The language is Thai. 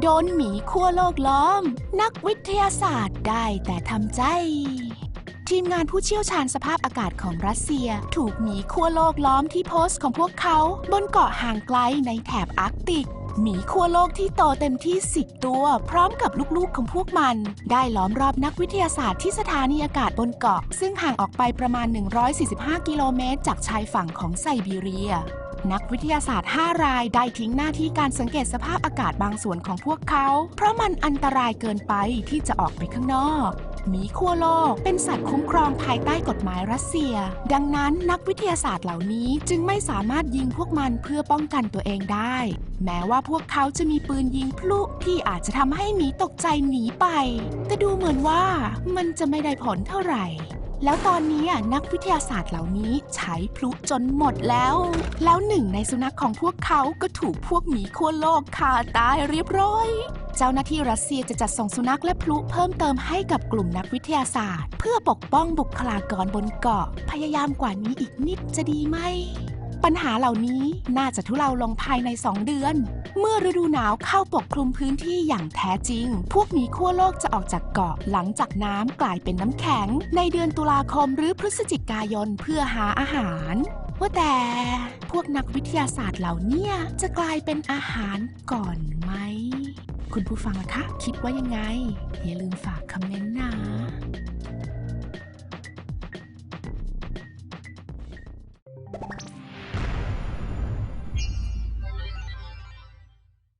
โดนหมีขั้วโลกล้อม นักวิทยาศาสตร์ได้แต่ทำใจ ทีมงานผู้เชี่ยวชาญสภาพอากาศของรัสเซีย ถูกหมีขั้วโลกล้อมที่โพสต์ของพวกเขา บนเกาะห่างไกลในแถบอาร์กติกหมีขั้วโลกที่โตเต็มที่ 10 ตัว พร้อมกับลูกๆของพวกมัน ได้ล้อมรอบนักวิทยาศาสตร์ที่สถานีอากาศบนเกาะ ซึ่งห่างออกไปประมาณ 145 กิโลเมตร จากชายฝั่งของไซบีเรีย นักวิทยาศาสตร์ 5 รายได้ทิ้งหน้าที่การสังเกตสภาพอากาศบางส่วนของพวกเขา เพราะมันอันตรายเกินไปที่จะออกไปข้างนอกหมีขั้วโลกเป็นสัตว์คุ้มครองภายใต้กฎหมายรัสเซีย ดังนั้นนักวิทยาศาสตร์เหล่านี้จึงไม่สามารถยิงพวกมันเพื่อป้องกันตัวเองได้ แม้ว่าพวกเขาจะมีปืนยิงพลุที่อาจจะทำให้หมีตกใจหนีไป แต่ดูเหมือนว่ามันจะไม่ได้ผลเท่าไหร่ แล้วตอนนี้นักวิทยาศาสตร์เหล่านี้ใช้พลุจนหมดแล้ว แล้วหนึ่งในสุนัขของพวกเขาก็ถูกพวกหมีขั้วโลกฆ่าตายเรียบร้อย เจ้าหน้าที่รัสเซียจะจัดส่งสุนัขและพลุเพิ่มเติมให้กับกลุ่มนักวิทยาศาสตร์ เพื่อปกป้องบุคลากรบนเกาะ พยายามกว่านี้อีกนิดจะดีไหม ปัญหาเหล่านี้น่าจะทุเลาลงภายใน 2 เดือน เมื่อฤดูหนาวเข้าปกคลุมพื้นที่อย่างแท้จริง พวกหมีขั้วโลกจะออกจากเกาะหลังจากน้ำกลายเป็นน้ำแข็ง ในเดือนตุลาคมหรือพฤศจิกายนเพื่อหาอาหารว่าแต่พวกนักวิทยาศาสตร์เหล่านี้จะกลายเป็นอาหารก่อนไหม คุณผู้ฟังล่ะคะ คิดว่ายังไง อย่าลืมฝากคอมเมนต์นะ